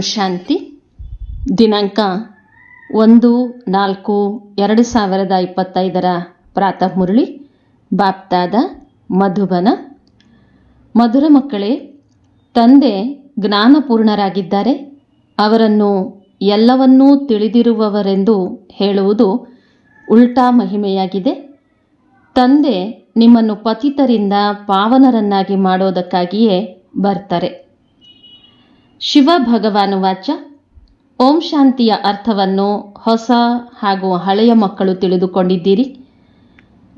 ಶಾಂತಿ. ದಿನಾಂಕ ಒಂದು, ನಾಲ್ಕು, ಎರಡು ಸಾವಿರದ ಇಪ್ಪತ್ತೈದರ ಪ್ರಾತಃ ಮುರಳಿ. ಬಾಪ್ತಾದ ಮಧುಬನ. ಮಧುರ ಮಕ್ಕಳೇ, ತಂದೆ ಜ್ಞಾನಪೂರ್ಣರಾಗಿದ್ದಾರೆ. ಅವರನ್ನು ಎಲ್ಲವನ್ನೂ ತಿಳಿದಿರುವವರೆಂದು ಹೇಳುವುದು ಉಲ್ಟಾ ಮಹಿಮೆಯಾಗಿದೆ. ತಂದೆ ನಿಮ್ಮನ್ನು ಪತಿತರಿಂದ ಪಾವನರನ್ನಾಗಿ ಮಾಡೋದಕ್ಕಾಗಿಯೇ ಬರ್ತಾರೆ. ಶಿವ ಭಗವಾನು ವಾಚ ಓಂ ಶಾಂತಿಯ ಅರ್ಥವನ್ನು ಹೊಸ ಹಾಗೂ ಹಳೆಯ ಮಕ್ಕಳು ತಿಳಿದುಕೊಂಡಿದ್ದೀರಿ.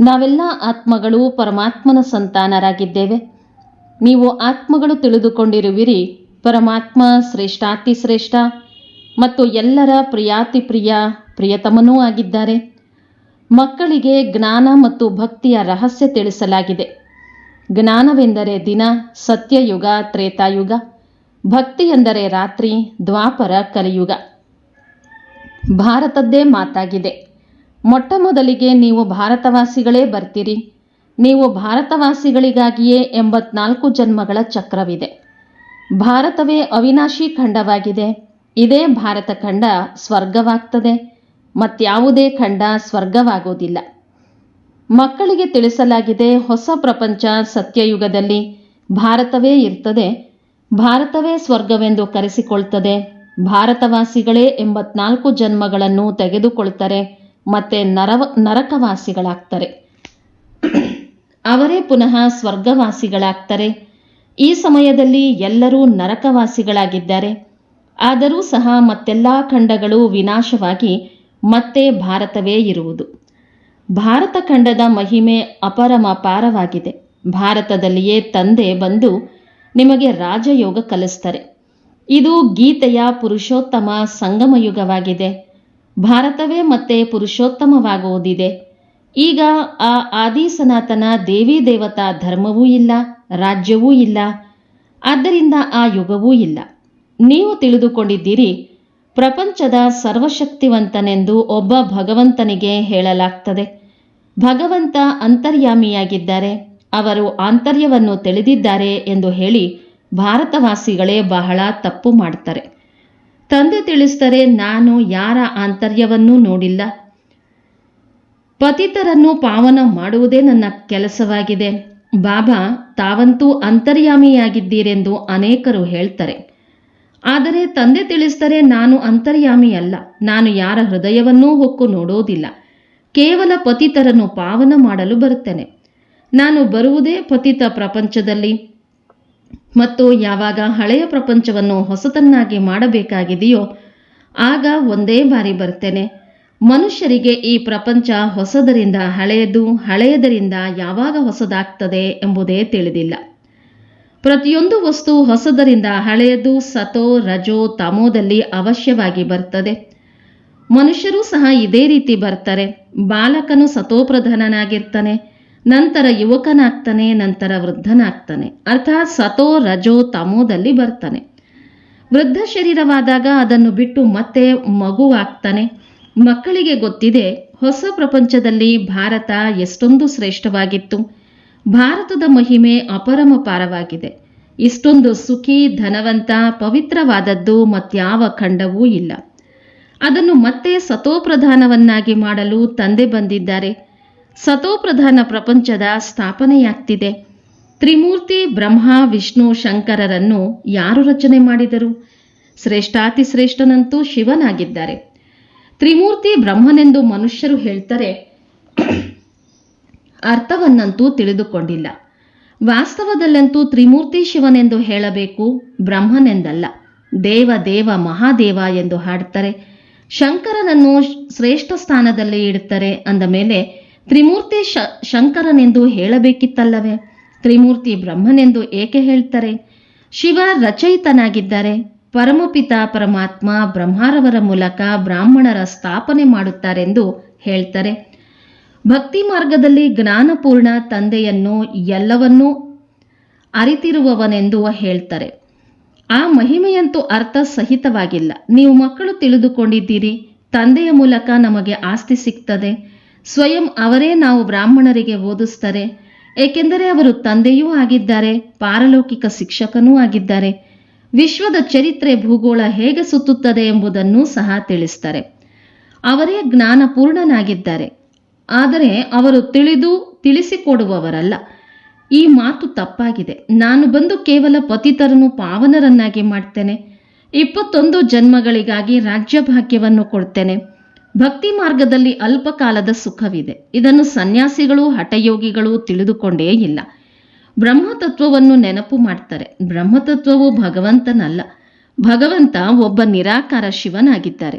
ನಾವೆಲ್ಲ ಆತ್ಮಗಳು ಪರಮಾತ್ಮನ ಸಂತಾನರಾಗಿದ್ದೇವೆ. ನೀವು ಆತ್ಮಗಳು ತಿಳಿದುಕೊಂಡಿರುವಿರಿ. ಪರಮಾತ್ಮ ಶ್ರೇಷ್ಠಾತಿ ಶ್ರೇಷ್ಠ ಮತ್ತು ಎಲ್ಲರ ಪ್ರಿಯಾತಿ ಪ್ರಿಯ ಪ್ರಿಯತಮನೂ ಆಗಿದ್ದಾರೆ. ಮಕ್ಕಳಿಗೆ ಜ್ಞಾನ ಮತ್ತು ಭಕ್ತಿಯ ರಹಸ್ಯ ತಿಳಿಸಲಾಗಿದೆ. ಜ್ಞಾನವೆಂದರೆ ದಿನ, ಸತ್ಯಯುಗ, ತ್ರೇತಾಯುಗ. ಭಕ್ತಿ ಎಂದರೆ ರಾತ್ರಿ ದ್ವಾಪರ ಕಲಿಯುಗ. ಭಾರತದ್ದೇ ಮಾತಾಗಿದೆ. ಮೊಟ್ಟ ಮೊದಲಿಗೆ ನೀವು ಭಾರತವಾಸಿಗಳೇ ಬರ್ತೀರಿ. ನೀವು ಭಾರತವಾಸಿಗಳಿಗಾಗಿಯೇ ಎಂಬತ್ನಾಲ್ಕು ಜನ್ಮಗಳ ಚಕ್ರವಿದೆ. ಭಾರತವೇ ಅವಿನಾಶಿ ಖಂಡವಾಗಿದೆ. ಇದೇ ಭಾರತ ಖಂಡ ಸ್ವರ್ಗವಾಗ್ತದೆ. ಮತ್ಯಾವುದೇ ಖಂಡ ಸ್ವರ್ಗವಾಗೋದಿಲ್ಲ. ಮಕ್ಕಳಿಗೆ ತಿಳಿಸಲಾಗಿದೆ ಹೊಸ ಪ್ರಪಂಚ ಸತ್ಯಯುಗದಲ್ಲಿ ಭಾರತವೇ ಇರ್ತದೆ. ಭಾರತವೇ ಸ್ವರ್ಗವೆಂದು ಕರೆಸಿಕೊಳ್ತದೆ. ಭಾರತವಾಸಿಗಳೇ ಎಂಬತ್ನಾಲ್ಕು ಜನ್ಮಗಳನ್ನು ತೆಗೆದುಕೊಳ್ತಾರೆ, ಮತ್ತೆ ನರವ, ನರಕವಾಸಿಗಳಾಗ್ತಾರೆ. ಅವರೇ ಪುನಃ ಸ್ವರ್ಗವಾಸಿಗಳಾಗ್ತಾರೆ. ಈ ಸಮಯದಲ್ಲಿ ಎಲ್ಲರೂ ನರಕವಾಸಿಗಳಾಗಿದ್ದಾರೆ. ಆದರೂ ಸಹ ಮತ್ತೆಲ್ಲ ಖಂಡಗಳು ವಿನಾಶವಾಗಿ ಮತ್ತೆ ಭಾರತವೇ ಇರುವುದು. ಭಾರತ ಖಂಡದ ಮಹಿಮೆ ಅಪರಮಪಾರವಾಗಿದೆ. ಭಾರತದಲ್ಲಿಯೇ ತಂದೆ ಬಂದು ನಿಮಗೆ ರಾಜಯೋಗ ಕಲಿಸ್ತಾರೆ. ಇದು ಗೀತೆಯ ಪುರುಷೋತ್ತಮ ಸಂಗಮ ಯುಗವಾಗಿದೆ. ಭಾರತವೇ ಮತ್ತೆ ಪುರುಷೋತ್ತಮವಾಗುವುದಿದೆ. ಈಗ ಆ ಆದಿ ಸನಾತನ ದೇವಿ ದೇವತಾ ಧರ್ಮವೂ ಇಲ್ಲ, ರಾಜ್ಯವೂ ಇಲ್ಲ, ಆದ್ದರಿಂದ ಆ ಯುಗವೂ ಇಲ್ಲ. ನೀವು ತಿಳಿದುಕೊಂಡಿದ್ದೀರಿ, ಪ್ರಪಂಚದ ಸರ್ವಶಕ್ತಿವಂತನೆಂದು ಒಬ್ಬ ಭಗವಂತನಿಗೆ ಹೇಳಲಾಗ್ತದೆ. ಭಗವಂತ ಅಂತರ್ಯಾಮಿಯಾಗಿದ್ದಾರೆ. ಅವರು ಆಂತರ್ಯವನ್ನು ತಿಳಿದಿದ್ದಾರೆ ಎಂದು ಹೇಳಿ ಭಾರತವಾಸಿಗಳೇ ಬಹಳ ತಪ್ಪು ಮಾಡ್ತಾರೆ ತಂದೆ ತಿಳಿಸ್ತಾರೆ ನಾನು ಯಾರ ಆಂತರ್ಯವನ್ನೂ ನೋಡಿಲ್ಲ. ಪತಿತರನ್ನು ಪಾವನ ಮಾಡುವುದೇ ನನ್ನ ಕೆಲಸವಾಗಿದೆ. ಬಾಬಾ, ತಾವಂತೂ ಅಂತರ್ಯಾಮಿಯಾಗಿದ್ದೀರೆಂದು ಅನೇಕರು ಹೇಳ್ತಾರೆ. ಆದರೆ ತಂದೆ ತಿಳಿಸ್ತಾರೆ ನಾನು ಅಂತರ್ಯಾಮಿ ಅಲ್ಲ ನಾನು ಯಾರ ಹೃದಯವನ್ನೂ ಹೊಕ್ಕು ನೋಡೋದಿಲ್ಲ. ಕೇವಲ ಪತಿತರನ್ನು ಪಾವನ ಮಾಡಲು ಬರುತ್ತೇನೆ. ನಾನು ಬರುವುದೇ ಪತಿತ ಪ್ರಪಂಚದಲ್ಲಿ. ಮತ್ತು ಯಾವಾಗ ಹಳೆಯ ಪ್ರಪಂಚವನ್ನು ಹೊಸತನ್ನಾಗಿ ಮಾಡಬೇಕಾಗಿದೆಯೋ, ಆಗ ಒಂದೇ ಬಾರಿ ಬರ್ತೇನೆ. ಮನುಷ್ಯರಿಗೆ ಈ ಪ್ರಪಂಚ ಹೊಸದರಿಂದ ಹಳೆಯದು, ಹಳೆಯದರಿಂದ ಯಾವಾಗ ಹೊಸದಾಗ್ತದೆ ಎಂಬುದೇ ತಿಳಿದಿಲ್ಲ. ಪ್ರತಿಯೊಂದು ವಸ್ತು ಹೊಸದರಿಂದ ಹಳೆಯದು, ಸತೋ, ರಜೋ, ತಮೋದಲ್ಲಿ ಅವಶ್ಯವಾಗಿ ಬರ್ತದೆ. ಮನುಷ್ಯರು ಸಹ ಇದೇ ರೀತಿ ಬರ್ತಾರೆ. ಬಾಲಕನು ಸತೋಪ್ರಧಾನನಾಗಿರ್ತಾನೆ. ನಂತರ ಯುವಕನಾಗ್ತಾನೆ, ನಂತರ ವೃದ್ಧನಾಗ್ತಾನೆ. ಅರ್ಥಾತ್ ಸತೋ ರಜೋ ತಮೋದಲ್ಲಿ ಬರ್ತಾನೆ. ವೃದ್ಧ ಶರೀರವಾದಾಗ ಅದನ್ನು ಬಿಟ್ಟು ಮತ್ತೆ ಮಗುವಾಗ್ತಾನೆ. ಮಕ್ಕಳಿಗೆ ಗೊತ್ತಿದೆ, ಹೊಸ ಪ್ರಪಂಚದಲ್ಲಿ ಭಾರತ ಎಷ್ಟೊಂದು ಶ್ರೇಷ್ಠವಾಗಿತ್ತು. ಭಾರತದ ಮಹಿಮೆ ಅಪರಮಪಾರವಾಗಿದೆ ಇಷ್ಟೊಂದು ಸುಖಿ, ಧನವಂತ, ಪವಿತ್ರವಾದದ್ದು ಮತ್ಯಾವ ಖಂಡವೂ ಇಲ್ಲ. ಅದನ್ನು ಮತ್ತೆ ಸತೋಪ್ರಧಾನವನ್ನಾಗಿ ಮಾಡಲು ತಂದೆ ಬಂದಿದ್ದಾರೆ. ಸತೋಪ್ರಧಾನ ಪ್ರಪಂಚದ ಸ್ಥಾಪನೆಯಾಗ್ತಿದೆ. ತ್ರಿಮೂರ್ತಿ ಬ್ರಹ್ಮ, ವಿಷ್ಣು, ಶಂಕರರನ್ನು ಯಾರು ರಚನೆ ಮಾಡಿದರು? ಶ್ರೇಷ್ಠಾತಿ ಶ್ರೇಷ್ಠನಂತೂ ಶಿವನಾಗಿದ್ದಾರೆ. ತ್ರಿಮೂರ್ತಿ ಬ್ರಹ್ಮನೆಂದು ಮನುಷ್ಯರು ಹೇಳ್ತಾರೆ, ಅರ್ಥವನ್ನಂತೂ ತಿಳಿದುಕೊಂಡಿಲ್ಲ. ವಾಸ್ತವದಲ್ಲಂತೂ ತ್ರಿಮೂರ್ತಿ ಶಿವನೆಂದು ಹೇಳಬೇಕು, ಬ್ರಹ್ಮನೆಂದಲ್ಲ. ದೇವ ದೇವ, ಮಹಾದೇವ ಎಂದು ಹಾಡ್ತಾರೆ. ಶಂಕರನನ್ನು ಶ್ರೇಷ್ಠ ಸ್ಥಾನದಲ್ಲಿ ಇಡ್ತಾರೆ ಅಂದ ಮೇಲೆ ತ್ರಿಮೂರ್ತಿ ಶ, ಶಂಕರನೆಂದು ಹೇಳಬೇಕಿತ್ತಲ್ಲವೇ? ತ್ರಿಮೂರ್ತಿ ಬ್ರಹ್ಮನೆಂದು ಏಕೆ ಹೇಳ್ತಾರೆ? ಶಿವ ರಚಯಿತನಾಗಿದ್ದಾರೆ ಪರಮಪಿತ ಪರಮಾತ್ಮ ಬ್ರಹ್ಮಾರವರ ಮೂಲಕ ಬ್ರಾಹ್ಮಣರ ಸ್ಥಾಪನೆ ಮಾಡುತ್ತಾರೆಂದು ಹೇಳ್ತಾರೆ. ಭಕ್ತಿ ಮಾರ್ಗದಲ್ಲಿ ಜ್ಞಾನಪೂರ್ಣ ತಂದೆಯನ್ನು ಎಲ್ಲವನ್ನೂ ಅರಿತಿರುವವನೆಂದು ಹೇಳ್ತಾರೆ. ಆ ಮಹಿಮೆಯಂತೂ ಅರ್ಥ ಸಹಿತವಾಗಿಲ್ಲ. ನೀವು ಮಕ್ಕಳು ತಿಳಿದುಕೊಂಡಿದ್ದೀರಿ, ತಂದೆಯ ಮೂಲಕ ನಮಗೆ ಆಸ್ತಿ ಸಿಗ್ತದೆ. ಸ್ವಯಂ ಅವರೇ ನಾವು ಬ್ರಾಹ್ಮಣರಿಗೆ ಓದಿಸ್ತಾರೆ. ಏಕೆಂದರೆ ಅವರು ತಂದೆಯೂ ಆಗಿದ್ದಾರೆ, ಪಾರಲೌಕಿಕ ಶಿಕ್ಷಕನೂ ಆಗಿದ್ದಾರೆ. ವಿಶ್ವದ ಚರಿತ್ರೆ ಭೂಗೋಳ ಹೇಗೆ ಸುತ್ತುತ್ತದೆ ಎಂಬುದನ್ನು ಸಹ ತಿಳಿಸ್ತಾರೆ. ಅವರೇ ಜ್ಞಾನಪೂರ್ಣನಾಗಿದ್ದಾರೆ. ಆದರೆ ಅವರು ತಿಳಿದು ತಿಳಿಸಿಕೊಡುವವರಲ್ಲ. ಈ ಮಾತು ತಪ್ಪಾಗಿದೆ. ನಾನು ಬಂದು ಕೇವಲ ಪತಿತರನ್ನು ಪಾವನರನ್ನಾಗಿ ಮಾಡ್ತೇನೆ. ಇಪ್ಪತ್ತೊಂದು ಜನ್ಮಗಳಿಗಾಗಿ ರಾಜ್ಯ ಭಾಗ್ಯವನ್ನು ಕೊಡ್ತೇನೆ. ಭಕ್ತಿ ಮಾರ್ಗದಲ್ಲಿ ಅಲ್ಪಕಾಲದ ಸುಖವಿದೆ. ಇದನ್ನು ಸನ್ಯಾಸಿಗಳು, ಹಠಯೋಗಿಗಳು ತಿಳಿದುಕೊಂಡೇ ಇಲ್ಲ. ಬ್ರಹ್ಮತತ್ವವನ್ನು ನೆನಪು ಮಾಡ್ತಾರೆ. ಬ್ರಹ್ಮತತ್ವವು ಭಗವಂತನಲ್ಲ. ಭಗವಂತ ಒಬ್ಬ ನಿರಾಕಾರ ಶಿವನಾಗಿದ್ದಾರೆ.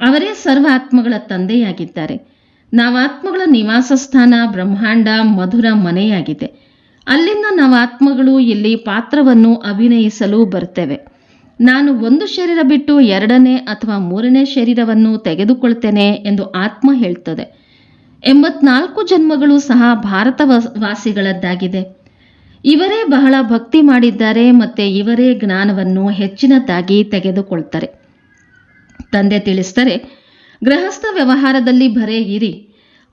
ಅವರೇ ಸರ್ವ ಆತ್ಮಗಳ ತಂದೆಯಾಗಿದ್ದಾರೆ. ನಾವಾತ್ಮಗಳ ನಿವಾಸ ಸ್ಥಾನ ಬ್ರಹ್ಮಾಂಡ, ಮಧುರ ಮನೆಯಾಗಿದೆ. ಅಲ್ಲಿಂದ ನಾವಾತ್ಮಗಳು ಇಲ್ಲಿ ಪಾತ್ರವನ್ನು ಅಭಿನಯಿಸಲು ಬರ್ತೇವೆ. ನಾನು ಒಂದು ಶರೀರ ಬಿಟ್ಟು ಎರಡನೇ ಅಥವಾ ಮೂರನೇ ಶರೀರವನ್ನು ತೆಗೆದುಕೊಳ್ತೇನೆ ಎಂದು ಆತ್ಮ ಹೇಳ್ತದೆ. ಎಂಬತ್ನಾಲ್ಕು ಜನ್ಮಗಳು ಸಹ ಭಾರತ ವಾಸಿಗಳದ್ದಾಗಿದೆ ಇವರೇ ಬಹಳ ಭಕ್ತಿ ಮಾಡಿದ್ದಾರೆ ಮತ್ತೆ ಇವರೇ ಜ್ಞಾನವನ್ನು ಹೆಚ್ಚಿನದಾಗಿ ತೆಗೆದುಕೊಳ್ತಾರೆ. ತಂದೆ ತಿಳಿಸ್ತಾರೆ ಗೃಹಸ್ಥ ವ್ಯವಹಾರದಲ್ಲಿ ಬರೇ ಇರಿ,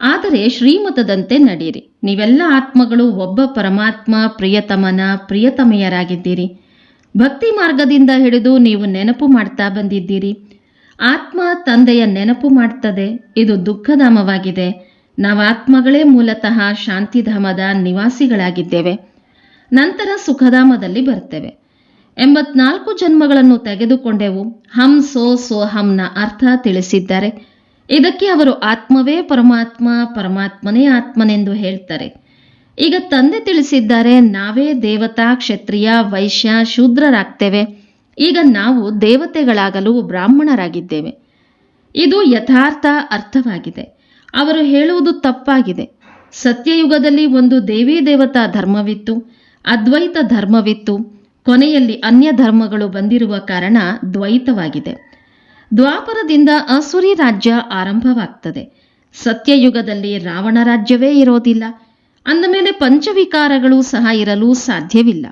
ಆದರೆ ಶ್ರೀಮತದಂತೆ ನಡೀರಿ ನೀವೆಲ್ಲ ಆತ್ಮಗಳು ಒಬ್ಬ ಪರಮಾತ್ಮ, ಪ್ರಿಯತಮನ, ಪ್ರಿಯತಮೆಯರಾಗಿದ್ದೀರಿ. ಭಕ್ತಿ ಮಾರ್ಗದಿಂದ ಹಿಡಿದು ನೀವು ನೆನಪು ಮಾಡ್ತಾ ಬಂದಿದ್ದೀರಿ. ಆತ್ಮ ತಂದೆಯ ನೆನಪು ಮಾಡ್ತದೆ. ಇದು ದುಃಖಧಾಮವಾಗಿದೆ. ನಾವಾತ್ಮಗಳೇ ಮೂಲತಃ ಶಾಂತಿಧಾಮದ ನಿವಾಸಿಗಳಾಗಿದ್ದೇವೆ. ನಂತರ ಸುಖಧಾಮದಲ್ಲಿ ಬರ್ತೇವೆ. ಎಂಬತ್ನಾಲ್ಕು ಜನ್ಮಗಳನ್ನು ತೆಗೆದುಕೊಂಡೆವು. ಹಂ ಸೋ ಸೋ ಹಂನ ಅರ್ಥ ತಿಳಿಸಿದ್ದಾರೆ. ಇದಕ್ಕೆ ಅವರು ಆತ್ಮವೇ ಪರಮಾತ್ಮ, ಪರಮಾತ್ಮನೇ ಆತ್ಮನೆಂದು ಹೇಳ್ತಾರೆ. ಈಗ ತಂದೆ ತಿಳಿಸಿದ್ದಾರೆ, ನಾವೇ ದೇವತಾ ಕ್ಷತ್ರಿಯ ವೈಶ್ಯ ಶೂದ್ರರಾಗ್ತೇವೆ. ಈಗ ನಾವು ದೇವತೆಗಳಾಗಲು ಬ್ರಾಹ್ಮಣರಾಗಿದ್ದೇವೆ. ಇದು ಯಥಾರ್ಥ ಅರ್ಥವಾಗಿದೆ. ಅವರು ಹೇಳುವುದು ತಪ್ಪಾಗಿದೆ. ಸತ್ಯಯುಗದಲ್ಲಿ ಒಂದು ದೇವಿ ದೇವತಾ ಧರ್ಮವಿತ್ತು, ಅದ್ವೈತ ಧರ್ಮವಿತ್ತು, ಕೊನೆಯಲ್ಲಿ ಅನ್ಯ ಧರ್ಮಗಳು ಬಂದಿರುವ ಕಾರಣ ದ್ವೈತವಾಗಿದೆ. ದ್ವಾಪರದಿಂದ ಅಸುರಿ ರಾಜ್ಯ ಆರಂಭವಾಗ್ತದೆ. ಸತ್ಯಯುಗದಲ್ಲಿ ರಾವಣ ರಾಜ್ಯವೇ ಇರೋದಿಲ್ಲ. ಅಂದಮೇಲೆ ಪಂಚವಿಕಾರಗಳು ಸಹ ಇರಲು ಸಾಧ್ಯವಿಲ್ಲ.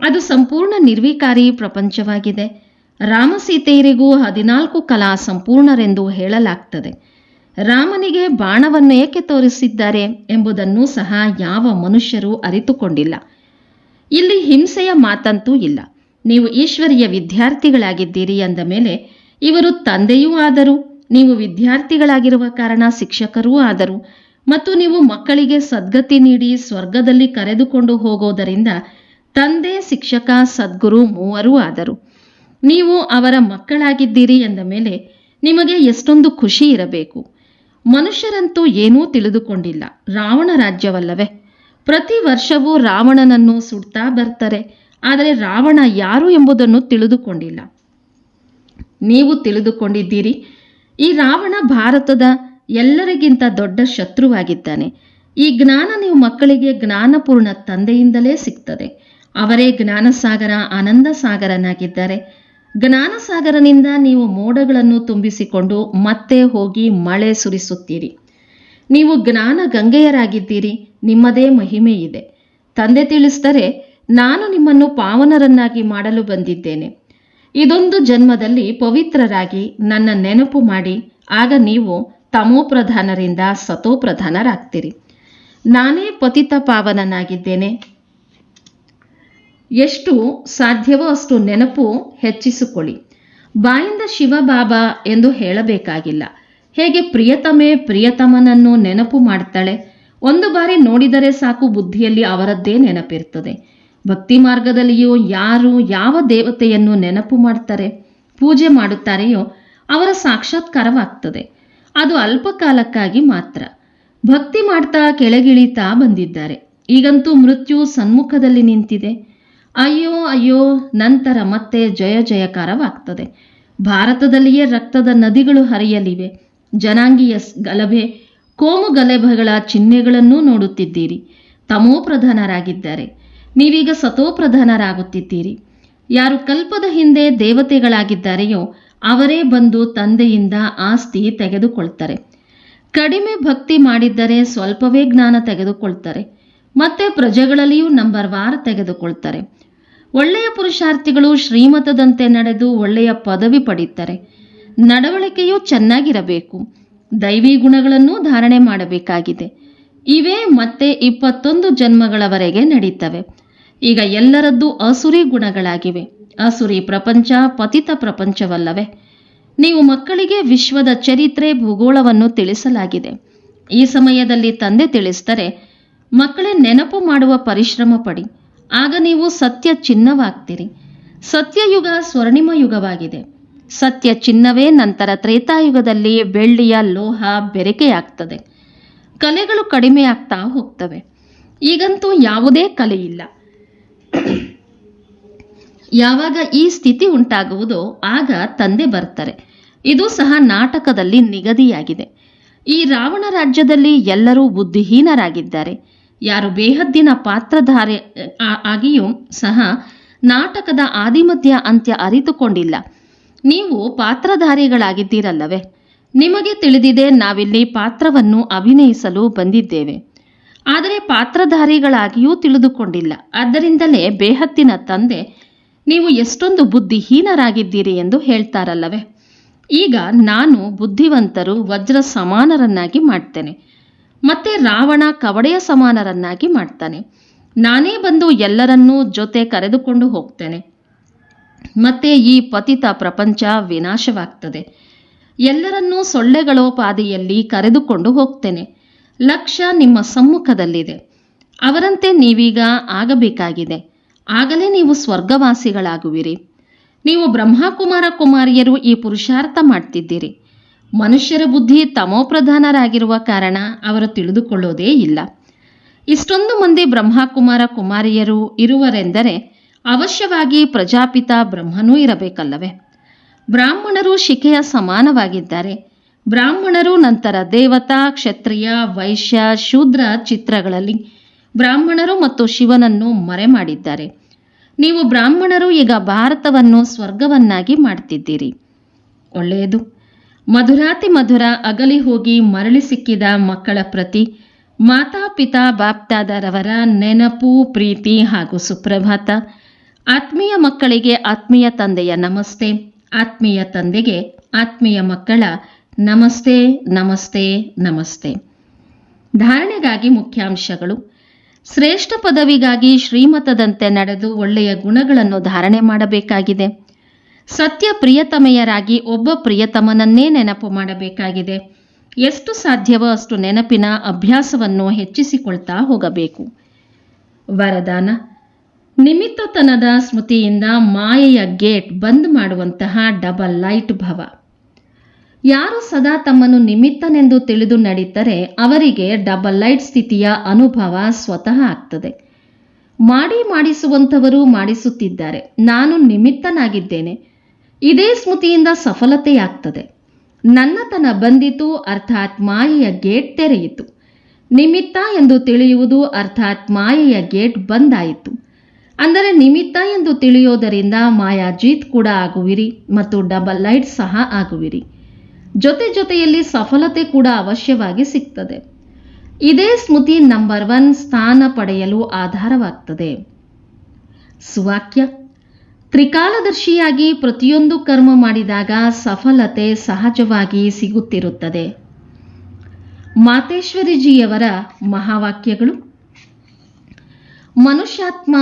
ಅದು ಸಂಪೂರ್ಣ ನಿರ್ವಿಕಾರಿ ಪ್ರಪಂಚವಾಗಿದೆ. ರಾಮಸೀತೆಯರಿಗೂ ಹದಿನಾಲ್ಕು ಕಲಾ ಸಂಪೂರ್ಣರೆಂದು ಹೇಳಲಾಗ್ತದೆ. ರಾಮನಿಗೆ ಬಾಣವನ್ನು ಏಕೆ ತೋರಿಸಿದ್ದಾರೆ ಎಂಬುದನ್ನು ಸಹ ಯಾವ ಮನುಷ್ಯರು ಅರಿತುಕೊಂಡಿಲ್ಲ. ಇಲ್ಲಿ ಹಿಂಸೆಯ ಮಾತಂತೂ ಇಲ್ಲ. ನೀವು ಈಶ್ವರಿಯ ವಿದ್ಯಾರ್ಥಿಗಳಾಗಿದ್ದೀರಿ ಅಂದ ಮೇಲೆ, ಇವರು ತಂದೆಯೂ ಆದರು, ನೀವು ವಿದ್ಯಾರ್ಥಿಗಳಾಗಿರುವ ಕಾರಣ ಶಿಕ್ಷಕರೂ ಆದರು ಮತ್ತು ನೀವು ಮಕ್ಕಳಿಗೆ ಸದ್ಗತಿ ನೀಡಿ ಸ್ವರ್ಗದಲ್ಲಿ ಕರೆದುಕೊಂಡು ಹೋಗೋದರಿಂದ ತಂದೆ, ಶಿಕ್ಷಕ, ಸದ್ಗುರು ಮೂವರೂ ಆದರು. ನೀವು ಅವರ ಮಕ್ಕಳಾಗಿದ್ದೀರಿ ಎಂದ ಮೇಲೆ ನಿಮಗೆ ಎಷ್ಟೊಂದು ಖುಷಿ ಇರಬೇಕು. ಮನುಷ್ಯರಂತೂ ಏನೂ ತಿಳಿದುಕೊಂಡಿಲ್ಲ. ರಾವಣ ರಾಜ್ಯವಲ್ಲವೇ? ಪ್ರತಿ ವರ್ಷವೂ ರಾವಣನನ್ನು ಸುಡ್ತಾ ಬರ್ತಾರೆ. ಆದರೆ ರಾವಣ ಯಾರು ಎಂಬುದನ್ನು ತಿಳಿದುಕೊಂಡಿಲ್ಲ. ನೀವು ತಿಳಿದುಕೊಂಡಿದ್ದೀರಿ. ಈ ರಾವಣ ಭಾರತದ ಎಲ್ಲರಿಗಿಂತ ದೊಡ್ಡ ಶತ್ರುವಾಗಿದ್ದಾನೆ. ಈ ಜ್ಞಾನ ನೀವು ಮಕ್ಕಳಿಗೆ ಜ್ಞಾನಪೂರ್ಣ ತಂದೆಯಿಂದಲೇ ಸಿಗ್ತದೆ. ಅವರೇ ಜ್ಞಾನಸಾಗರ ಆನಂದ ಸಾಗರನಾಗಿದ್ದಾರೆ ಜ್ಞಾನಸಾಗರನಿಂದ ನೀವು ಮೋಡಗಳನ್ನು ತುಂಬಿಸಿಕೊಂಡು ಮತ್ತೆ ಹೋಗಿ ಮಳೆ ಸುರಿಸುತ್ತೀರಿ. ನೀವು ಜ್ಞಾನ ಗಂಗೆಯರಾಗಿದ್ದೀರಿ, ನಿಮ್ಮದೇ ಮಹಿಮೆ ಇದೆ. ತಂದೆ ತಿಳಿಸ್ತಾರೆ ನಾನು ನಿಮ್ಮನ್ನು ಪಾವನರನ್ನಾಗಿ ಮಾಡಲು ಬಂದಿದ್ದೇನೆ. ಇದೊಂದು ಜನ್ಮದಲ್ಲಿ ಪವಿತ್ರರಾಗಿ ನನ್ನ ನೆನಪು ಮಾಡಿ, ಆಗ ನೀವು ತಮೋಪ್ರಧಾನರಿಂದ ಸತೋಪ್ರಧಾನರಾಗ್ತೀರಿ ನಾನೇ ಪತಿತ ಪಾವನನಾಗಿದ್ದೇನೆ. ಎಷ್ಟು ಸಾಧ್ಯವೋ ಅಷ್ಟು ನೆನಪು ಹೆಚ್ಚಿಸಿಕೊಳ್ಳಿ. ಬಾಯಿಂದ ಶಿವಬಾಬಾ ಎಂದು ಹೇಳಬೇಕಾಗಿಲ್ಲ. ಹೇಗೆ ಪ್ರಿಯತಮೆ ಪ್ರಿಯತಮನನ್ನು ನೆನಪು ಮಾಡ್ತಾಳೆ. ಒಂದು ಬಾರಿ ನೋಡಿದರೆ ಸಾಕು ಬುದ್ಧಿಯಲ್ಲಿ ಅವರದ್ದೇ ನೆನಪಿರ್ತದೆ. ಭಕ್ತಿ ಮಾರ್ಗದಲ್ಲಿಯೂ ಯಾರು ಯಾವ ದೇವತೆಯನ್ನು ನೆನಪು ಮಾಡ್ತಾರೆ, ಪೂಜೆ ಮಾಡುತ್ತಾರೆಯೋ ಅವರ ಸಾಕ್ಷಾತ್ಕಾರವಾಗ್ತದೆ. ಅದು ಅಲ್ಪ ಕಾಲಕ್ಕಾಗಿ ಮಾತ್ರ. ಭಕ್ತಿ ಮಾಡ್ತಾ ಕೆಳಗಿಳಿತಾ ಬಂದಿದ್ದಾರೆ. ಈಗಂತೂ ಮೃತ್ಯು ಸನ್ಮುಖದಲ್ಲಿ ನಿಂತಿದೆ. ಅಯ್ಯೋ ಅಯ್ಯೋ, ನಂತರ ಮತ್ತೆ ಜಯ ಜಯಕಾರವಾಗ್ತದೆ. ಭಾರತದಲ್ಲಿಯೇ ರಕ್ತದ ನದಿಗಳು ಹರಿಯಲಿವೆ. ಜನಾಂಗೀಯ ಗಲಭೆ, ಕೋಮು ಗಲಭೆಗಳ ಚಿಹ್ನೆಗಳನ್ನೂ ನೋಡುತ್ತಿದ್ದೀರಿ. ತಮೋಪ್ರಧಾನರಾಗಿದ್ದಾರೆ ನೀವೀಗ ಸತೋಪ್ರಧಾನರಾಗುತ್ತಿದ್ದೀರಿ ಯಾರು ಕಲ್ಪದ ಹಿಂದೆ ದೇವತೆಗಳಾಗಿದ್ದಾರೆಯೋ ಅವರೇ ಬಂದು ತಂದೆಯಿಂದ ಆಸ್ತಿ ತೆಗೆದುಕೊಳ್ತಾರೆ. ಕಡಿಮೆ ಭಕ್ತಿ ಮಾಡಿದ್ದರೆ ಸ್ವಲ್ಪವೇ ಜ್ಞಾನ ತೆಗೆದುಕೊಳ್ತಾರೆ. ಮತ್ತೆ ಪ್ರಜೆಗಳಲ್ಲಿಯೂ ನಂಬರ್ ವಾರ್ ತೆಗೆದುಕೊಳ್ತಾರೆ. ಒಳ್ಳೆಯ ಪುರುಷಾರ್ಥಿಗಳು ಶ್ರೀಮತದಂತೆ ನಡೆದು ಒಳ್ಳೆಯ ಪದವಿ ಪಡೀತಾರೆ. ನಡವಳಿಕೆಯು ಚೆನ್ನಾಗಿರಬೇಕು. ದೈವಿ ಗುಣಗಳನ್ನು ಧಾರಣೆ ಮಾಡಬೇಕಾಗಿದೆ. ಇವೇ ಮತ್ತೆ ಇಪ್ಪತ್ತೊಂದು ಜನ್ಮಗಳವರೆಗೆ ನಡೀತವೆ. ಈಗ ಎಲ್ಲರದ್ದು ಅಸುರಿ ಗುಣಗಳಾಗಿವೆ. ಅಸುರಿ ಪ್ರಪಂಚ ಪತಿತ ಪ್ರಪಂಚವಲ್ಲವೇ? ನೀವು ಮಕ್ಕಳಿಗೆ ವಿಶ್ವದ ಚರಿತ್ರೆ, ಭೂಗೋಳವನ್ನು ತಿಳಿಸಲಾಗಿದೆ. ಈ ಸಮಯದಲ್ಲಿ ತಂದೆ ತಿಳಿಸ್ತಾರೆ ಮಕ್ಕಳೇ ನೆನಪು ಮಾಡುವ ಪರಿಶ್ರಮ ಪಡಿ. ಆಗ ನೀವು ಸತ್ಯ ಚಿನ್ನವಾಗ್ತೀರಿ. ಸತ್ಯಯುಗ ಸ್ವರ್ಣಿಮ ಯುಗವಾಗಿದೆ. ಸತ್ಯ ಚಿನ್ನವೇ ನಂತರ ತ್ರೇತಾಯುಗದಲ್ಲಿ ಬೆಳ್ಳಿಯ ಲೋಹ ಬೆರಕೆಯಾಗ್ತದೆ. ಕಲೆಗಳು ಕಡಿಮೆಯಾಗ್ತಾ ಹೋಗ್ತವೆ. ಈಗಂತೂ ಯಾವುದೇ ಕಲೆ ಇಲ್ಲ. ಯಾವಾಗ ಈ ಸ್ಥಿತಿ ಉಂಟಾಗುವುದೋ ಆಗ ತಂದೆ ಬರ್ತಾರೆ ಇದು ಸಹ ನಾಟಕದಲ್ಲಿ ನಿಗದಿಯಾಗಿದೆ. ಈ ರಾವಣ ರಾಜ್ಯದಲ್ಲಿ ಎಲ್ಲರೂ ಬುದ್ಧಿಹೀನರಾಗಿದ್ದಾರೆ. ಯಾರು ಬೇಹದ್ದಿನ ಪಾತ್ರಧಾರೆ ಆಗಿಯೂ ಸಹ ನಾಟಕದ ಆದಿಮಧ್ಯ ಅಂತ್ಯ ಅರಿತುಕೊಂಡಿಲ್ಲ. ನೀವು ಪಾತ್ರಧಾರಿಗಳಾಗಿದ್ದೀರಲ್ಲವೇ? ನಿಮಗೆ ತಿಳಿದಿದೆ ನಾವಿಲ್ಲಿ ಪಾತ್ರವನ್ನು ಅಭಿನಯಿಸಲು ಬಂದಿದ್ದೇವೆ. ಆದರೆ ಪಾತ್ರಧಾರಿಗಳಾಗಿಯೂ ತಿಳಿದುಕೊಂಡಿಲ್ಲ. ಆದ್ದರಿಂದಲೇ ಬೇಹತ್ತಿನ ತಂದೆ ನೀವು ಎಷ್ಟೊಂದು ಬುದ್ಧಿಹೀನರಾಗಿದ್ದೀರಿ ಎಂದು ಹೇಳ್ತಾರಲ್ಲವೇ? ಈಗ ನಾನು ಬುದ್ಧಿವಂತರು ವಜ್ರ ಸಮಾನರನ್ನಾಗಿ ಮಾಡ್ತೇನೆ. ಮತ್ತೆ ರಾವಣ ಕವಡೆಯ ಸಮಾನರನ್ನಾಗಿ ಮಾಡ್ತಾನೆ. ನಾನೇ ಬಂದು ಎಲ್ಲರನ್ನೂ ಜೊತೆ ಕರೆದುಕೊಂಡು ಹೋಗ್ತೇನೆ. ಮತ್ತೆ ಈ ಪತಿತ ಪ್ರಪಂಚ ವಿನಾಶವಾಗ್ತದೆ. ಎಲ್ಲರನ್ನೂ ಸೊಳ್ಳೆಗಳೋಪಾದಿಯಲ್ಲಿ ಕರೆದುಕೊಂಡು ಹೋಗ್ತೇನೆ. ಲಕ್ಷ್ಯ ನಿಮ್ಮ ಸಮ್ಮುಖದಲ್ಲಿದೆ. ಅವರಂತೆ ನೀವೀಗ ಆಗಬೇಕಾಗಿದೆ. ಆಗಲೇ ನೀವು ಸ್ವರ್ಗವಾಸಿಗಳಾಗುವಿರಿ. ನೀವು ಬ್ರಹ್ಮಕುಮಾರ ಕುಮಾರಿಯರು ಈ ಪುರುಷಾರ್ಥ ಮಾಡ್ತಿದ್ದೀರಿ. ಮನುಷ್ಯರ ಬುದ್ಧಿ ತಮೋಪ್ರಧಾನರಾಗಿರುವ ಕಾರಣ ಅವರು ತಿಳಿದುಕೊಳ್ಳೋದೇ ಇಲ್ಲ. ಇಷ್ಟೊಂದು ಮಂದಿ ಬ್ರಹ್ಮಕುಮಾರ ಕುಮಾರಿಯರು ಇರುವರೆಂದರೆ ಅವಶ್ಯವಾಗಿ ಪ್ರಜಾಪಿತ ಬ್ರಹ್ಮನೂ ಇರಬೇಕಲ್ಲವೇ? ಬ್ರಾಹ್ಮಣರು ಶಿಖೆಯ ಸಮಾನವಾಗಿದ್ದಾರೆ. ಬ್ರಾಹ್ಮಣರು ನಂತರ ದೇವತಾ, ಕ್ಷತ್ರಿಯ, ವೈಶ್ಯ, ಶೂದ್ರ ಚಿತ್ರಗಳಲ್ಲಿ ಬ್ರಾಹ್ಮಣರು ಮತ್ತು ಶಿವನನ್ನು ಮರೆ ಮಾಡಿದ್ದಾರೆ ನೀವು ಬ್ರಾಹ್ಮಣರು ಈಗ ಭಾರತವನ್ನು ಸ್ವರ್ಗವನ್ನಾಗಿ ಮಾಡ್ತಿದ್ದೀರಿ. ಒಳ್ಳೆಯದು. ಮಧುರಾತಿ ಮಧುರ ಅಗಲಿ ಹೋಗಿ ಮರಳಿ ಸಿಕ್ಕಿದ ಮಕ್ಕಳ ಪ್ರತಿ ಮಾತಾಪಿತಾ ಬಾಪ್ತಾದರವರ ನೆನಪು, ಪ್ರೀತಿ ಹಾಗೂ ಸುಪ್ರಭಾತ. ಆತ್ಮೀಯ ಮಕ್ಕಳಿಗೆ ಆತ್ಮೀಯ ತಂದೆಯ ನಮಸ್ತೆ. ಆತ್ಮೀಯ ತಂದೆಗೆ ಆತ್ಮೀಯ ಮಕ್ಕಳ ನಮಸ್ತೆ ನಮಸ್ತೆ ನಮಸ್ತೆ. ಧಾರಣೆಗಾಗಿ ಮುಖ್ಯಾಂಶಗಳು. ಶ್ರೇಷ್ಠ ಪದವಿಗಾಗಿ ಶ್ರೀಮತದಂತೆ ನಡೆದು ಒಳ್ಳೆಯ ಗುಣಗಳನ್ನು ಧಾರಣೆ ಮಾಡಬೇಕಾಗಿದೆ. ಸತ್ಯ ಪ್ರಿಯತಮೆಯರಾಗಿ ಒಬ್ಬ ಪ್ರಿಯತಮನನ್ನೇ ನೆನಪು ಮಾಡಬೇಕಾಗಿದೆ. ಎಷ್ಟು ಸಾಧ್ಯವೋ ಅಷ್ಟು ನೆನಪಿನ ಅಭ್ಯಾಸವನ್ನು ಹೆಚ್ಚಿಸಿಕೊಳ್ತಾ ಹೋಗಬೇಕು. ವರದಾನ. ನಿಮಿತ್ತತನದ ಸ್ಮೃತಿಯಿಂದ ಮಾಯೆಯ ಗೇಟ್ ಬಂದ್ ಮಾಡುವಂತಹ ಡಬಲ್ ಲೈಟ್ ಭವ. ಯಾರು ಸದಾ ತಮ್ಮನ್ನು ನಿಮಿತ್ತನೆಂದು ತಿಳಿದು ನಡೀತಾರೆ ಅವರಿಗೆ ಡಬಲ್ ಲೈಟ್ ಸ್ಥಿತಿಯ ಅನುಭವ ಸ್ವತಃ ಆಗ್ತದೆ. ಮಾಡಿ ಮಾಡಿಸುವಂಥವರು ಮಾಡಿಸುತ್ತಿದ್ದಾರೆ. ನಾನು ನಿಮಿತ್ತನಾಗಿದ್ದೇನೆ. ಇದೇ ಸ್ಮೃತಿಯಿಂದ ಸಫಲತೆಯಾಗ್ತದೆ. ನನ್ನತನ ಬಂದಿತು, ಅರ್ಥಾತ್ ಮಾಯೆಯ ಗೇಟ್ ತೆರೆಯಿತು. ನಿಮಿತ್ತ ಎಂದು ತಿಳಿಯುವುದು ಅರ್ಥಾತ್ ಮಾಯೆಯ ಗೇಟ್ ಬಂದಾಯಿತು. ಅಂದರೆ ನಿಮಿತ್ತ ಎಂದು ತಿಳಿಯೋದರಿಂದ ಮಾಯಾಜೀತ್ ಕೂಡ ಆಗುವಿರಿ ಮತ್ತು ಡಬಲ್ ಲೈಟ್ ಸಹ ಆಗುವಿರಿ. ಜೊತೆ ಜೊತೆಯಲ್ಲಿ ಸಫಲತೆ ಕೂಡ ಅವಶ್ಯವಾಗಿ ಸಿಗ್ತದೆ. ಇದೇ ಸ್ಮೃತಿ ನಂಬರ್ ಒನ್ ಸ್ಥಾನ ಪಡೆಯಲು ಆಧಾರವಾಗ್ತದೆ. ಸುವಾಕ್ಯ. ತ್ರಿಕಾಲದರ್ಶಿಯಾಗಿ ಪ್ರತಿಯೊಂದು ಕರ್ಮ ಮಾಡಿದಾಗ ಸಫಲತೆ ಸಹಜವಾಗಿ ಸಿಗುತ್ತಿರುತ್ತದೆ. ಮಾತೇಶ್ವರಿಜಿಯವರ ಮಹಾವಾಕ್ಯಗಳು. ಮನುಷ್ಯಾತ್ಮ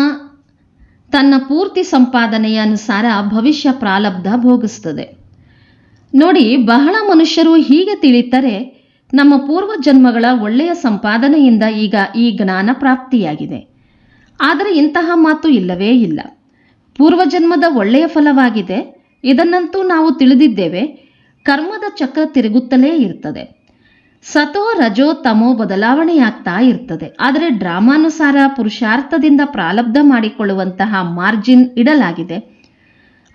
ತನ್ನ ಪೂರ್ತಿ ಸಂಪಾದನೆಯ ಅನುಸಾರ ಭವಿಷ್ಯ ಪ್ರಾಲಬ್ಧ ಭೋಗಿಸ್ತದೆ. ನೋಡಿ, ಬಹಳ ಮನುಷ್ಯರು ಹೀಗೆ ತಿಳಿತಾರೆ, ನಮ್ಮ ಪೂರ್ವ ಜನ್ಮಗಳ ಒಳ್ಳೆಯ ಸಂಪಾದನೆಯಿಂದ ಈಗ ಈ ಜ್ಞಾನ ಪ್ರಾಪ್ತಿಯಾಗಿದೆ. ಆದರೆ ಇಂತಹ ಮಾತು ಇಲ್ಲವೇ ಇಲ್ಲ. ಪೂರ್ವಜನ್ಮದ ಒಳ್ಳೆಯ ಫಲವಾಗಿದೆ, ಇದನ್ನಂತೂ ನಾವು ತಿಳಿದಿದ್ದೇವೆ, ಕರ್ಮದ ಚಕ್ರ ತಿರುಗುತ್ತಲೇ ಇರ್ತದೆ. ಸತೋ ರಜೋ ತಮೋ ಬದಲಾವಣೆಯಾಗ್ತಾ ಇರ್ತದೆ, ಆದರೆ ಡ್ರಾಮಾನುಸಾರ ಪುರುಷಾರ್ಥದಿಂದ ಪ್ರಾಲಬ್ಧ ಮಾಡಿಕೊಳ್ಳುವಂತಹ ಮಾರ್ಜಿನ್ ಇಡಲಾಗಿದೆ.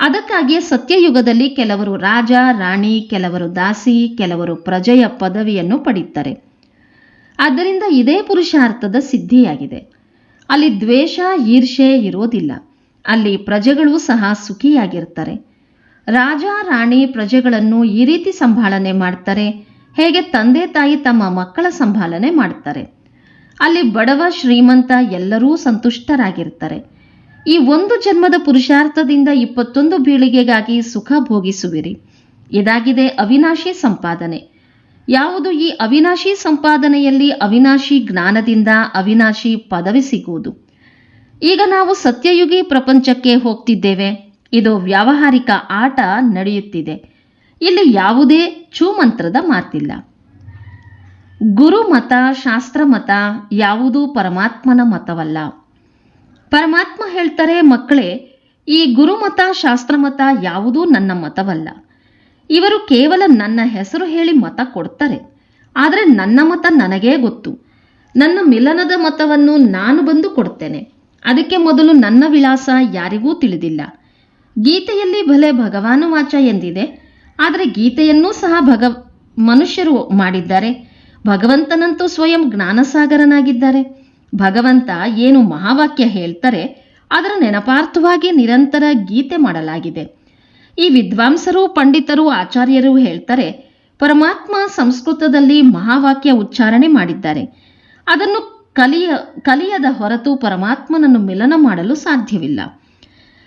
ಅದಕ್ಕಾಗಿಯೇ ಸತ್ಯಯುಗದಲ್ಲಿ ಕೆಲವರು ರಾಜ, ರಾಣಿ, ಕೆಲವರು ದಾಸಿ, ಕೆಲವರು ಪ್ರಜೆಯ ಪದವಿಯನ್ನು ಪಡೆಯುತ್ತಾರೆ ಆದ್ದರಿಂದ ಇದೇ ಪುರುಷಾರ್ಥದ ಸಿದ್ಧಿಯಾಗಿದೆ. ಅಲ್ಲಿ ದ್ವೇಷ ಈರ್ಷೆ ಇರೋದಿಲ್ಲ. ಅಲ್ಲಿ ಪ್ರಜೆಗಳು ಸಹ ಸುಖಿಯಾಗಿರ್ತಾರೆ. ರಾಜ, ರಾಣಿ ಪ್ರಜೆಗಳನ್ನು ಈ ರೀತಿ ಸಂಭಾಳನೆ ಮಾಡ್ತಾರೆ. ಹೇಗೆ ತಂದೆ, ತಾಯಿ ತಮ್ಮ ಮಕ್ಕಳ ಸಂಭಾಲನೆ ಮಾಡ್ತಾರೆ. ಅಲ್ಲಿ ಬಡವ, ಶ್ರೀಮಂತ ಎಲ್ಲರೂ ಸಂತುಷ್ಟರಾಗಿರ್ತಾರೆ. ಈ ಒಂದು ಜನ್ಮದ ಪುರುಷಾರ್ಥದಿಂದ ಇಪ್ಪತ್ತೊಂದು ಬೀಳಿಗೆಗಾಗಿ ಸುಖ ಭೋಗಿಸುವಿರಿ. ಇದಾಗಿದೆ ಅವಿನಾಶಿ ಸಂಪಾದನೆ. ಯಾವುದು ಈ ಅವಿನಾಶಿ ಸಂಪಾದನೆಯಲ್ಲಿ ಅವಿನಾಶಿ ಜ್ಞಾನದಿಂದ ಅವಿನಾಶಿ ಪದವಿ ಸಿಗುವುದು? ಈಗ ನಾವು ಸತ್ಯಯುಗಿ ಪ್ರಪಂಚಕ್ಕೆ ಹೋಗ್ತಿದ್ದೇವೆ. ಇದು ವ್ಯಾವಹಾರಿಕ ಆಟ ನಡೆಯುತ್ತಿದೆ. ಇಲ್ಲಿ ಯಾವುದೇ ಚೂಮಂತ್ರದ ಮಾತಿಲ್ಲ. ಗುರು ಮತ ಶಾಸ್ತ್ರ ಮತ ಯಾವುದೂ ಪರಮಾತ್ಮನ ಮತವಲ್ಲ. ಪರಮಾತ್ಮ ಹೇಳ್ತಾರೆ, ಮಕ್ಕಳೇ, ಈ ಗುರುಮತ, ಶಾಸ್ತ್ರಮತ ಯಾವುದೂ ನನ್ನ ಮತವಲ್ಲ. ಇವರು ಕೇವಲ ನನ್ನ ಹೆಸರು ಹೇಳಿ ಮತ ಕೊಡ್ತಾರೆ. ಆದರೆ ನನ್ನ ಮತ ನನಗೇ ಗೊತ್ತು. ನನ್ನ ಮಿಲನದ ಮತವನ್ನು ನಾನು ಬಂದು ಕೊಡ್ತೇನೆ. ಅದಕ್ಕೆ ಮೊದಲು ನನ್ನ ವಿಳಾಸ ಯಾರಿಗೂ ತಿಳಿದಿಲ್ಲ. ಗೀತೆಯಲ್ಲಿ ಭಲೆ ಭಗವಾನು ವಾಚ ಎಂದಿದೆ. ಆದರೆ ಗೀತೆಯನ್ನೂ ಸಹ ಭಗ, ಮನುಷ್ಯರು ಮಾಡಿದ್ದಾರೆ. ಭಗವಂತನಂತೂ ಸ್ವಯಂ ಜ್ಞಾನಸಾಗರನಾಗಿದ್ದಾರೆ. ಭಗವಂತ ಏನು ಮಹಾವಾಕ್ಯ ಹೇಳ್ತಾರೆ, ಅದರ ನೆನಪಾರ್ಥವಾಗಿ ನಿರಂತರ ಗೀತೆ ಮಾಡಲಾಗಿದೆ. ಈ ವಿದ್ವಾಂಸರು, ಪಂಡಿತರು, ಆಚಾರ್ಯರು ಹೇಳ್ತಾರೆ, ಪರಮಾತ್ಮ ಸಂಸ್ಕೃತದಲ್ಲಿ ಮಹಾವಾಕ್ಯ ಉಚ್ಚಾರಣೆ ಮಾಡಿದ್ದಾರೆ. ಅದನ್ನು ಕಲಿಯ, ಕಲಿಯದ ಹೊರತು ಪರಮಾತ್ಮನನ್ನು ಮಿಲನ ಮಾಡಲು ಸಾಧ್ಯವಿಲ್ಲ.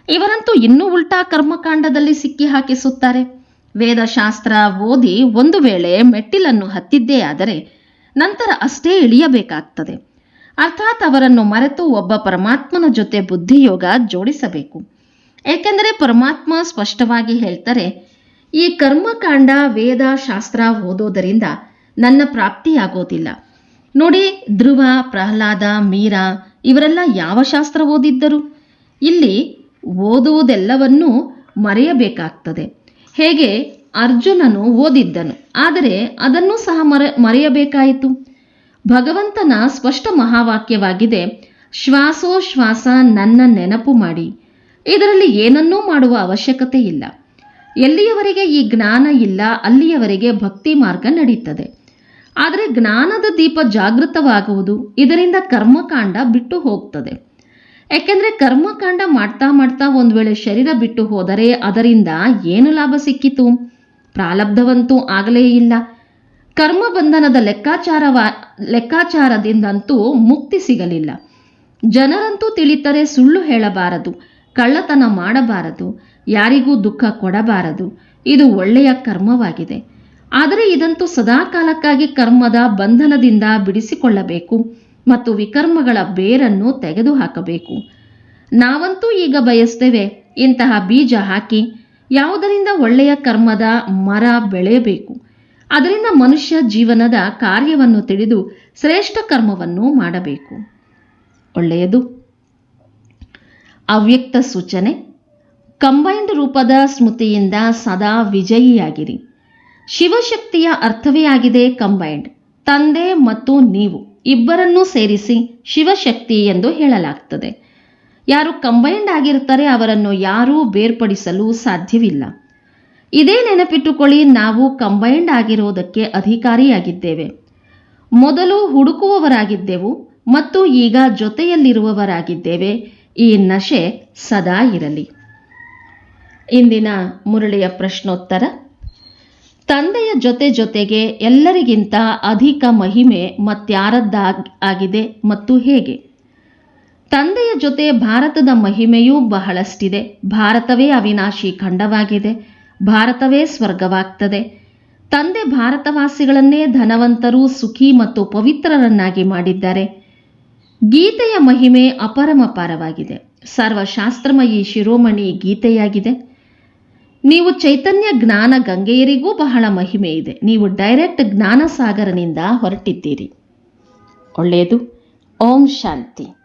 ಇವರಂತೂ ಇನ್ನೂ ಉಲ್ಟಾ ಕರ್ಮಕಾಂಡದಲ್ಲಿ ಸಿಕ್ಕಿ ಹಾಕಿಸುತ್ತಾರೆ. ವೇದಶಾಸ್ತ್ರ ಓದಿ ಒಂದು ವೇಳೆ ಮೆಟ್ಟಿಲನ್ನು ಹತ್ತಿದ್ದೇ ಆದರೆ ನಂತರ ಅಷ್ಟೇ ಇಳಿಯಬೇಕಾಗ್ತದೆ. ಅರ್ಥಾತ್ ಅವರನ್ನು ಮರೆತು ಒಬ್ಬ ಪರಮಾತ್ಮನ ಜೊತೆ ಬುದ್ಧಿಯೋಗ ಜೋಡಿಸಬೇಕು. ಏಕೆಂದರೆ ಪರಮಾತ್ಮ ಸ್ಪಷ್ಟವಾಗಿ ಹೇಳ್ತಾರೆ, ಈ ಕರ್ಮಕಾಂಡ ವೇದ ಶಾಸ್ತ್ರ ಓದೋದರಿಂದ ನನ್ನ ಪ್ರಾಪ್ತಿಯಾಗೋದಿಲ್ಲ. ನೋಡಿ, ಧ್ರುವ, ಪ್ರಹ್ಲಾದ, ಮೀರಾ, ಇವರೆಲ್ಲ ಯಾವ ಶಾಸ್ತ್ರ ಓದಿದ್ದರು? ಇಲ್ಲಿ ಓದುವುದೆಲ್ಲವನ್ನೂ ಮರೆಯಬೇಕಾಗ್ತದೆ. ಹೇಗೆ? ಅರ್ಜುನನು ಓದಿದ್ದನು, ಆದರೆ ಅದನ್ನು ಸಹ ಮರೆ, ಮರೆಯಬೇಕಾಯಿತು. ಭಗವಂತನ ಸ್ಪಷ್ಟ ಮಹಾವಾಕ್ಯವಾಗಿದೆ ಶ್ವಾಸೋಶ್ವಾಸ ನನ್ನ ನೆನಪು ಮಾಡಿ. ಇದರಲ್ಲಿ ಏನನ್ನೂ ಮಾಡುವ ಅವಶ್ಯಕತೆ ಇಲ್ಲ. ಎಲ್ಲಿಯವರೆಗೆ ಈ ಜ್ಞಾನ ಇಲ್ಲ, ಅಲ್ಲಿಯವರೆಗೆ ಭಕ್ತಿ ಮಾರ್ಗ ನಡೀತದೆ. ಆದರೆ ಜ್ಞಾನದ ದೀಪ ಜಾಗೃತವಾಗುವುದು ಇದರಿಂದ ಕರ್ಮಕಾಂಡ ಬಿಟ್ಟು ಹೋಗ್ತದೆ. ಯಾಕೆಂದ್ರೆ ಕರ್ಮಕಾಂಡ ಮಾಡ್ತಾ ಮಾಡ್ತಾ ಒಂದು ವೇಳೆ ಶರೀರ ಬಿಟ್ಟು ಹೋದರೆ ಅದರಿಂದ ಏನು ಲಾಭ ಸಿಕ್ಕಿತು? ಪ್ರಾಲಬ್ಧವಂತೂ ಆಗಲೇ ಇಲ್ಲ. ಕರ್ಮ ಬಂಧನದ ಲೆಕ್ಕಾಚಾರವ, ಲೆಕ್ಕಾಚಾರದಿಂದಂತೂ ಮುಕ್ತಿ ಸಿಗಲಿಲ್ಲ. ಜನರಂತೂ ತಿಳಿತರೆ ಸುಳ್ಳು ಹೇಳಬಾರದು, ಕಳ್ಳತನ ಮಾಡಬಾರದು, ಯಾರಿಗೂ ದುಃಖ ಕೊಡಬಾರದು. ಇದು ಒಳ್ಳೆಯ ಕರ್ಮವಾಗಿದೆ. ಆದರೆ ಇದಂತೂ ಸದಾಕಾಲಕ್ಕಾಗಿ ಕರ್ಮದ ಬಂಧನದಿಂದ ಬಿಡಿಸಿಕೊಳ್ಳಬೇಕು ಮತ್ತು ವಿಕರ್ಮಗಳ ಬೇರನ್ನು ತೆಗೆದುಹಾಕಬೇಕು. ನಾವಂತೂ ಈಗ ಬಯಸ್ತೇವೆ ಇಂತಹ ಬೀಜ ಹಾಕಿ ಯಾವುದರಿಂದ ಒಳ್ಳೆಯ ಕರ್ಮದ ಮರ ಬೆಳೆಯಬೇಕು. ಅದರಿಂದ ಮನುಷ್ಯ ಜೀವನದ ಕಾರ್ಯವನ್ನು ತಿಳಿದು ಶ್ರೇಷ್ಠ ಕರ್ಮವನ್ನು ಮಾಡಬೇಕು. ಒಳ್ಳೆಯದು. ಅವ್ಯಕ್ತ ಸೂಚನೆ. ಕಂಬೈನ್ಡ್ ರೂಪದ ಸ್ಮೃತಿಯಿಂದ ಸದಾ ವಿಜಯಿಯಾಗಿರಿ. ಶಿವಶಕ್ತಿಯ ಅರ್ಥವೇ ಆಗಿದೆ ಕಂಬೈನ್ಡ್. ತಂದೆ ಮತ್ತು ನೀವು ಇಬ್ಬರನ್ನೂ ಸೇರಿಸಿ ಶಿವಶಕ್ತಿ ಎಂದು ಹೇಳಲಾಗ್ತದೆ. ಯಾರು ಕಂಬೈನ್ಡ್ ಆಗಿರ್ತಾರೆ ಅವರನ್ನು ಯಾರೂ ಬೇರ್ಪಡಿಸಲು ಸಾಧ್ಯವಿಲ್ಲ. ಇದೇ ನೆನಪಿಟ್ಟುಕೊಳ್ಳಿ, ನಾವು ಕಂಬೈನ್ಡ್ ಆಗಿರೋದಕ್ಕೆ ಅಧಿಕಾರಿಯಾಗಿದ್ದೇವೆ. ಮೊದಲು ಹುಡುಕುವವರಾಗಿದ್ದೆವು ಮತ್ತು ಈಗ ಜೊತೆಯಲ್ಲಿರುವವರಾಗಿದ್ದೇವೆ. ಈ ನಶೆ ಸದಾ ಇರಲಿ. ಇಂದಿನ ಮುರಳಿಯ ಪ್ರಶ್ನೋತ್ತರ, ತಂದೆಯ ಜೊತೆ ಜೊತೆಗೆ ಎಲ್ಲರಿಗಿಂತ ಅಧಿಕ ಮಹಿಮೆ ಮತ್ಯಾರದ್ದಾಗ್ ಆಗಿದೆ ಮತ್ತು ಹೇಗೆ? ತಂದೆಯ ಜೊತೆ ಭಾರತದ ಮಹಿಮೆಯೂ ಬಹಳಷ್ಟಿದೆ, ಭಾರತವೇ ಅವಿನಾಶಿ ಖಂಡವಾಗಿದೆ. ಭಾರತವೇ ಸ್ವರ್ಗವಾಗ್ತದೆ. ತಂದೆ ಭಾರತವಾಸಿಗಳನ್ನೇ ಧನವಂತರು, ಸುಖಿ ಮತ್ತು ಪವಿತ್ರರನ್ನಾಗಿ ಮಾಡಿದ್ದಾರೆ. ಗೀತೆಯ ಮಹಿಮೆ ಅಪರಮಪಾರವಾಗಿದೆ ಸರ್ವಶಾಸ್ತ್ರಮಯಿ ಶಿರೋಮಣಿ ಗೀತೆಯಾಗಿದೆ. ನೀವು ಚೈತನ್ಯ ಜ್ಞಾನ ಗಂಗೆಯರಿಗೂ ಬಹಳ ಮಹಿಮೆ ಇದೆ. ನೀವು ಡೈರೆಕ್ಟ್ ಜ್ಞಾನ ಸಾಗರನಿಂದ ಹೊರಟಿದ್ದೀರಿ. ಒಳ್ಳೆಯದು. ಓಂ ಶಾಂತಿ.